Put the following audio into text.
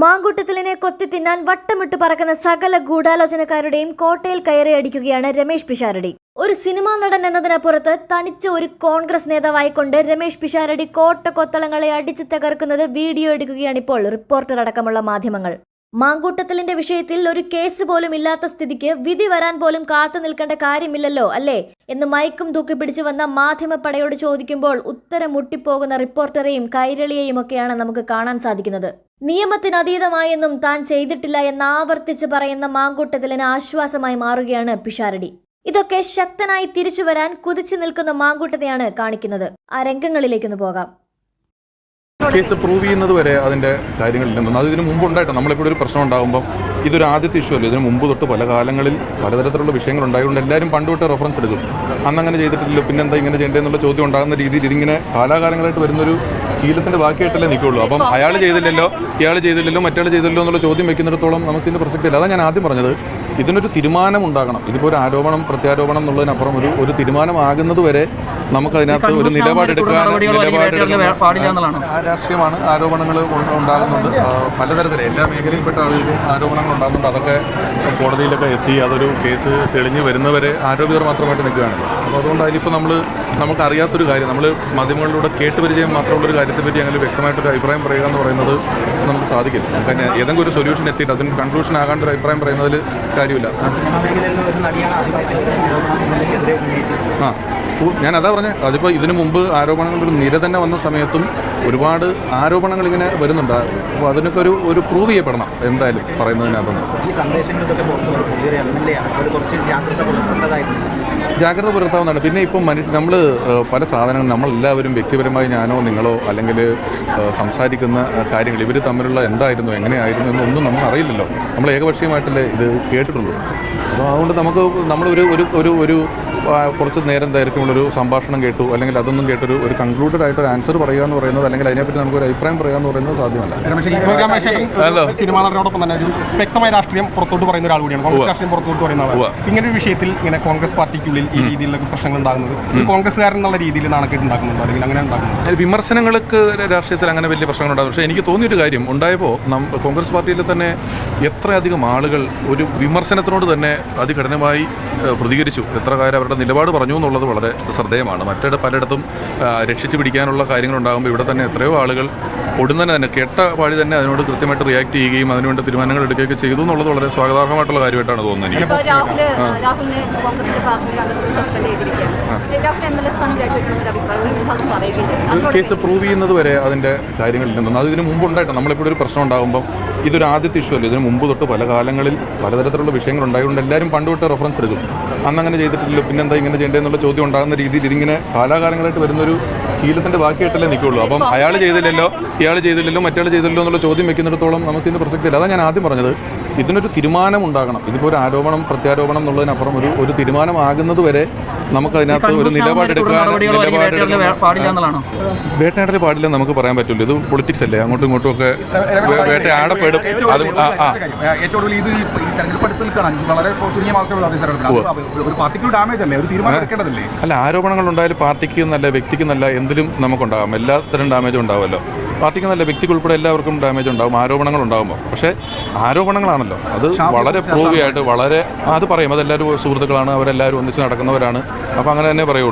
മാങ്കൂട്ടത്തിലിനെ കൊത്തി തിന്നാൻ വട്ടമിട്ട് പറക്കുന്ന സകല ഗൂഢാലോചനക്കാരുടെയും കോട്ടയിൽ കയറിയടിക്കുകയാണ് രമേശ് പിഷാരടി. ഒരു സിനിമാ നടൻ എന്നതിനപ്പുറത്ത് തനിച്ച ഒരു കോൺഗ്രസ് നേതാവായിക്കൊണ്ട് രമേശ് പിഷാരടി കോട്ട കൊത്തളങ്ങളെ അടിച്ചു തകർക്കുന്നത് വീഡിയോ എടുക്കുകയാണിപ്പോൾ റിപ്പോർട്ടർ അടക്കമുള്ള മാധ്യമങ്ങൾ. മാങ്കൂട്ടത്തിലിന്റെ വിഷയത്തിൽ ഒരു കേസ് പോലും ഇല്ലാത്ത സ്ഥിതിക്ക് വിധി വരാൻ പോലും കാത്തു നിൽക്കേണ്ട കാര്യമില്ലല്ലോ അല്ലേ? എന്ന് മയക്കും തൂക്കി പിടിച്ചു വന്ന മാധ്യമപ്പടയോട് ചോദിക്കുമ്പോൾ ഉത്തരം മുട്ടിപ്പോകുന്ന റിപ്പോർട്ടറെയും കൈരളിയെയും ഒക്കെയാണ് നമുക്ക് കാണാൻ സാധിക്കുന്നത്. നിയമത്തിനതീതമായെന്നും താൻ ചെയ്തിട്ടില്ല എന്ന് ആവർത്തിച്ച് പറയുന്ന മാങ്കൂട്ടത്തിലിന് ആശ്വാസമായി മാറുകയാണ് പിഷാരടി. ഇതൊക്കെ ശക്തനായി തിരിച്ചു വരാൻ കുതിച്ചു നിൽക്കുന്ന മാങ്കൂട്ടത്തെയാണ് കാണിക്കുന്നത്. ആ രംഗങ്ങളിലേക്കൊന്ന് പോകാം. കേസ് പ്രൂവ് ചെയ്യുന്നത് വരെ അതിന്റെ കാര്യങ്ങളില്ലെന്നും അത് ഇതിന് മുമ്പ് ഉണ്ടായിട്ട്? നമ്മളിപ്പോൾ ഒരു പ്രശ്നം ഉണ്ടാകുമ്പോൾ ഇതൊരു ആദ്യത്തെ ഇഷ്യൂ അല്ല? ഇതിന് മുമ്പ് തൊട്ട് പല കാലങ്ങളിൽ പലതരത്തിലുള്ള വിഷയങ്ങൾ ഉണ്ടായതുകൊണ്ട് എല്ലാവരും പണ്ട് തൊട്ട് റെഫറൻസ് എടുക്കും. അന്ന് അങ്ങനെ ചെയ്തിട്ടില്ലല്ലോ പിന്നെന്താ ഇങ്ങനെ ചെയ്യേണ്ടതെന്നുള്ള ചോദ്യം ഉണ്ടാകുന്ന രീതിയിൽ ഇതിങ്ങനെ കാലാകാലങ്ങളായിട്ട് വരുന്നൊരു ശീലത്തിന്റെ ബാക്കിയായിട്ടല്ലേ നിൽക്കുള്ളൂ. അപ്പം അയാൾ ചെയ്തില്ലല്ലോ ഇയാൾ ചെയ്തില്ലല്ലോ മറ്റയാൾ ചെയ്തില്ലല്ലോ എന്നുള്ള ചോദ്യം വെക്കുന്നിടത്തോളം നമുക്കിതിന്റെ പ്രസക്തിയില്ല. അതാണ് ഞാൻ ആദ്യം പറഞ്ഞത്. ഇതിനൊരു തീരുമാനം ഉണ്ടാകണം. ഇതിപ്പോൾ ഒരു ആരോപണം പ്രത്യാരോപണം എന്നുള്ളതിനപ്പുറം ഒരു ഒരു തീരുമാനമാകുന്നത് വരെ നമുക്കതിനകത്ത് ഒരു നിലപാടെടുക്കാൻ രാഷ്ട്രീയമാണ് ആരോപണങ്ങൾ ഉണ്ടാകുന്നുണ്ട്. പലതരത്തിൽ എല്ലാ മേഖലയിൽപ്പെട്ട ആളുകൾ ആരോപണങ്ങൾ ഉണ്ടാകുന്നുണ്ട്. അതൊക്കെ കോടതിയിലൊക്കെ എത്തി അതൊരു കേസ് തെളിഞ്ഞ് വരുന്നവരെ ആരോപിതർ മാത്രമായിട്ട് നിൽക്കുകയാണ് അപ്പോൾ അതുകൊണ്ട് അതിലിപ്പോൾ നമ്മൾ നമുക്കറിയാത്തൊരു കാര്യം നമ്മൾ മാധ്യമങ്ങളിലൂടെ കേട്ട് പരിചയം കാര്യത്തെ കാര്യത്തെപ്പറ്റി അങ്ങനെ വ്യക്തമായിട്ടൊരു അഭിപ്രായം പറയുക എന്ന് പറയുന്നത് നമുക്ക് സാധിക്കില്ല. കാരണം ഏതെങ്കിലും ഒരു സൊല്യൂഷൻ എത്തിയിട്ട് അതിന് കൺക്ലൂഷൻ ആകാണ്ട് ഒരു അഭിപ്രായം പറയുന്നതിൽ കാര്യമില്ല ആ. ഞാൻ അതാ പറഞ്ഞത് അതിപ്പോൾ ഇതിനു മുമ്പ് ആരോപണങ്ങളുടെ നിര തന്നെ വന്ന സമയത്തും ഒരുപാട് ആരോപണങ്ങൾ ഇങ്ങനെ വരുന്നുണ്ട്. അപ്പോൾ അതിനൊക്കെ ഒരു ഒരു പ്രൂവ് ചെയ്യപ്പെടണം എന്തായാലും പറയുന്നതിനകത്തുനിന്ന് ഈ കുറച്ച് ജാഗ്രത പുലർത്തേണ്ടതായിട്ടുണ്ട്. ജാഗ്രത പുലർത്താവുന്നതാണ്. പിന്നെ ഇപ്പം മനു നമ്മൾ പല സാധനങ്ങളും നമ്മളെല്ലാവരും വ്യക്തിപരമായി ഞാനോ നിങ്ങളോ അല്ലെങ്കിൽ സംസാരിക്കുന്ന കാര്യങ്ങൾ ഇവർ തമ്മിലുള്ള എന്തായിരുന്നു എങ്ങനെയായിരുന്നു എന്നൊന്നും നമ്മൾ അറിയില്ലല്ലോ. നമ്മൾ ഏകപക്ഷീയമായിട്ടല്ലേ ഇത് കേട്ടിട്ടുള്ളൂ. അപ്പോൾ അതുകൊണ്ട് നമുക്ക് നമ്മളൊരു ഒരു ഒരു ഒരു കുറച്ച് നേരം ദൈർഘ്യമുള്ളൊരു സംഭാഷണം കേട്ടു അല്ലെങ്കിൽ അതൊന്നും കേട്ടൊരു ഒരു കൺക്ലൂഡഡ് ആയിട്ട് ഒരു ആൻസർ പറയുക എന്ന് പറയുന്നത് അല്ലെങ്കിൽ അതിനെപ്പറ്റി നമുക്ക് ഒരു അഭിപ്രായം പറയുക എന്ന് പറയുന്നത് സാധ്യമല്ല. സിനിമാ നടനോടൊപ്പം തന്നെ ഒരു വ്യക്തമായ രാഷ്ട്രീയം പുറത്തോട്ട് പറയുന്ന ഒരാൾ കൂടിയാണ്. കോൺഗ്രസ് രാഷ്ട്രീയം പുറത്തോട്ട് പറയുന്ന ആളാണ്. ഇങ്ങനെ ഒരു വിഷയത്തിൽ ഇങ്ങനെ കോൺഗ്രസ് പാർട്ടിക്കുള്ളിൽ ഈ രീതിയിലൊക്കെ പ്രശ്നങ്ങൾ ഉണ്ടാകുന്നത്. കോൺഗ്രസ്സുകാരൻ എന്നുള്ള രീതിയിൽ നാണക്കേട് ഉണ്ടാക്കുന്നുണ്ടോ? അല്ലെങ്കിൽ അങ്ങനെ ഉണ്ടാക്കുന്നുണ്ടോ? വിമർശനങ്ങൾക്ക് രാഷ്ട്രീയത്തിൽ അങ്ങനെ വലിയ പ്രശ്നങ്ങൾ ഉണ്ടാകും. പക്ഷേ എനിക്ക് തോന്നിയൊരു കാര്യം ഉണ്ടായപ്പോൾ നം കോൺഗ്രസ് പാർട്ടിയിൽ തന്നെ എത്രയധികം ആളുകൾ ഒരു വിമർശനത്തിനോട് തന്നെ അതികഠിനമായി പ്രതികരിച്ചു. എത്ര കാര്യം അവരുടെ നിലപാട് പറഞ്ഞു എന്നുള്ളത് വളരെ ശ്രദ്ധേയമാണ്. മറ്റേ പലയിടത്തും രക്ഷിച്ചു പിടിക്കാനുള്ള കാര്യങ്ങളുണ്ടാകുമ്പോൾ ഇവിടെ തന്നെ എത്രയോ ആളുകൾ ഒടുന്നനെ തന്നെ കേട്ട പാടി തന്നെ അതിനോട് കൃത്യമായിട്ട് റിയാക്ട് ചെയ്യുകയും അതിനുവേണ്ട തീരുമാനങ്ങൾ എടുക്കുകയൊക്കെ ചെയ്തു എന്നുള്ളത് വളരെ സ്വാഗതാർഹമായിട്ടുള്ള കാര്യമായിട്ടാണ് തോന്നുന്നത് എനിക്ക്. കേസ് പ്രൂവ് ചെയ്യുന്നത് വരെ അതിന്റെ കാര്യങ്ങളിൽ അത് ഇതിന് മുമ്പ് ഉണ്ടായിട്ട് നമ്മളിപ്പോൾ ഒരു പ്രശ്നം ഉണ്ടാകുമ്പോൾ ഇതൊരു ആദ്യത്തെ ഇഷ്യൂ അല്ല? ഇതിന് മുമ്പ് തൊട്ട് പല കാലങ്ങളിൽ പലതരത്തിലുള്ള വിഷയങ്ങൾ ഉണ്ടായതുകൊണ്ട് എല്ലാവരും പണ്ട് തൊട്ട് റെഫറൻസ് എടുക്കും. അന്ന് അങ്ങനെ ചെയ്തിട്ടില്ലല്ലോ പിന്നെന്താ ഇങ്ങനെ ചെയ്യേണ്ടതെന്നുള്ള ചോദ്യം ഉണ്ടാകുന്ന രീതിയിൽ ഇതിങ്ങനെ കാലാകാലങ്ങളായിട്ട് വരുന്നൊരു ശീലത്തിന്റെ ബാക്കിയായിട്ടല്ലേ നിൽക്കുള്ളൂ. അപ്പം അയാൾ ചെയ്തില്ലല്ലോ ഇയാൾ ചെയ്തില്ലല്ലോ മറ്റയാൾ ചെയ്തില്ലല്ലോ എന്നുള്ള ചോദ്യം വെക്കുന്നിടത്തോളം നമുക്ക് നമുക്കിതിന് പ്രസക്തിയില്ല. അതാണ് ഞാൻ ആദ്യം പറഞ്ഞത്. ഇതിനൊരു തീരുമാനം ഉണ്ടാകണം. ഇതിപ്പോൾ ഒരു ആരോപണം പ്രത്യാരോപണം എന്നുള്ളതിനപ്പുറം ഒരു ഒരു തീരുമാനമാകുന്നത് വരെ നമുക്കതിനകത്ത് ഒരു നിലപാടെടുക്കാൻ നിലപാടെടുക്കാൻ പാടില്ല എന്നുള്ളതാണ്? വേട്ടയാടൽ പാടില്ല നമുക്ക് പറയാൻ പറ്റില്ല ഇത് പൊളിറ്റിക്സ് അല്ലേ? അങ്ങോട്ടും ഇങ്ങോട്ടും ഒക്കെ വേട്ടയാടപ്പെടും അത് ആ ആ. ഏറ്റവും കൂടുതൽ ഇത് ഈ തെരഞ്ഞെടുപ്പ് അടുത്ത് നിൽക്കുകയാണ് വളരെ ചുരുങ്ങിയ മാസമുള്ള ഒരു പാർട്ടിക്ക് ഡാമേജ് അല്ലേ? ഒരു തീരുമാനം അല്ല ആരോപണങ്ങൾ ഉണ്ടായാലും പാർട്ടിക്ക് എന്നല്ല വ്യക്തിക്ക് എന്നല്ല എന്തിലും നമുക്കുണ്ടാകാം. എല്ലാത്തരം ഡാമേജും ഉണ്ടാവുമല്ലോ. പാർട്ടിക്ക് നല്ല വ്യക്തിക്ക് ഉൾപ്പെടെ എല്ലാവർക്കും ഡാമേജ് ഉണ്ടാവും ആരോപണങ്ങൾ ഉണ്ടാകുമ്പോൾ പക്ഷേ ആരോപണങ്ങളാണല്ലോ. അത് വളരെ പ്രൂവ് ആയിട്ട് വളരെ അത് പറയും. അതെല്ലാവരും സുഹൃത്തുക്കളാണ് അവരെല്ലാവരും ഒന്നിച്ച് നടക്കുന്നവരാണ്. അപ്പോൾ അങ്ങനെ തന്നെ പറയുള്ളൂ.